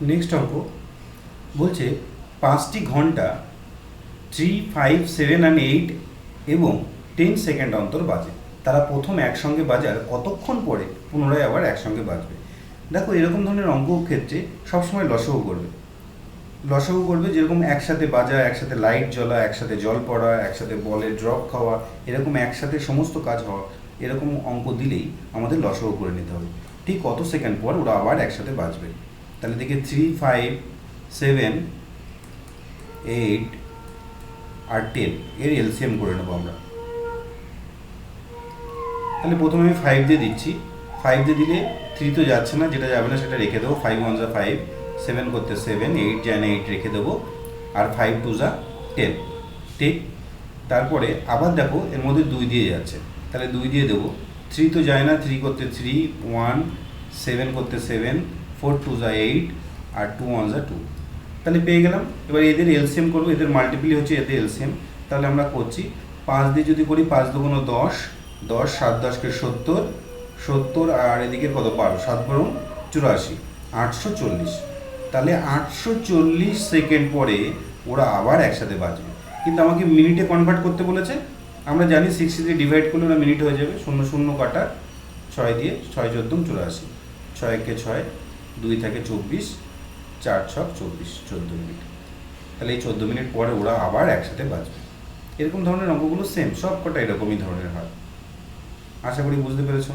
Next অঙ্ক বলছে পাঁচটি ঘণ্টা three five seven and eight এবং টেন সেকেন্ড অন্তর বাজে। তারা প্রথম একসঙ্গে বাজার কতক্ষণ পরে? পুনরায় আবার একসঙ্গে বাজবে। দেখো, এরকম ধরনের অঙ্ক ক্ষেত্রে সবসময় লসও করবে। লসও করবে যেরকম একসাথে বাজা, একসাথে লাইট জ্বলা, একসাথে জল পড়া, একসাথে বলে ড্রপ খাওয়া, এরকম একসাথে সমস্ত কাজ হওয়া, এরকম অঙ্ক দিলেই আমাদের লসও করে নিতে হবে। ঠিক কত সেকেন্ড পর ওরা আবার একসাথে বাজবে? তাহলে দেখি থ্রি ফাইভ সেভেন এইট আর টেন এর এলসিএম করে নেব আমরা। তাহলে প্রথমে আমি ফাইভ দিয়ে দিচ্ছি। ফাইভ দিয়ে দিলে থ্রি তো যাচ্ছে না, যেটা যাবে না সেটা রেখে দেবো। ফাইভ ওয়ান যা ফাইভ সেভেন করতে সেভেন এইট যায় না এইট রেখে দেবো। আর ফাইভ টু যা টেন ঠিক? তারপরে আবার দেখো, এর মধ্যে দুই দিয়ে যাচ্ছে। তাহলে দুই দিয়ে দেবো। থ্রি তো যায় না থ্রি করতে থ্রি ওয়ান সেভেন করতে সেভেন ফোর টু যা এইট আর টু ওয়ান যা টু। তাহলে পেয়ে গেলাম। এবার এদের এলসিএম করব। এদের মাল্টিপ্লি হচ্ছে এদের এলসিএম তাহলে আমরা করছি পাঁচ দিয়ে যদি করি পাঁচ দুগুণ দশ দশ, সাত দশকে সত্তর সত্তর আর এদিকে কত? বারো। সাত বারো চুরাশি, আটশো চল্লিশ। তাহলে আটশো চল্লিশ সেকেন্ড পরে ওরা আবার একসাথে বাজবে। কিন্তু আমাকে মিনিটে কনভার্ট করতে বলেছে। আমরা জানি সিক্সটি দিয়ে ডিভাইড করলে ওরা মিনিট হয়ে যাবে। শূন্য শূন্য কাটা ছয় দিয়ে ছয় চোদ্দম চুরাশি। ছয় একে ছয় দুই থেকে চব্বিশ, চার ছক চব্বিশ, চোদ্দ মিনিট। তাহলে এই চোদ্দ মিনিট পরে ওরা আবার একসাথে বাজবে। এরকম ধরনের অঙ্কগুলো সেম সব কটা এরকমই ধরনের হয়। আশা করি বুঝতে পেরেছ।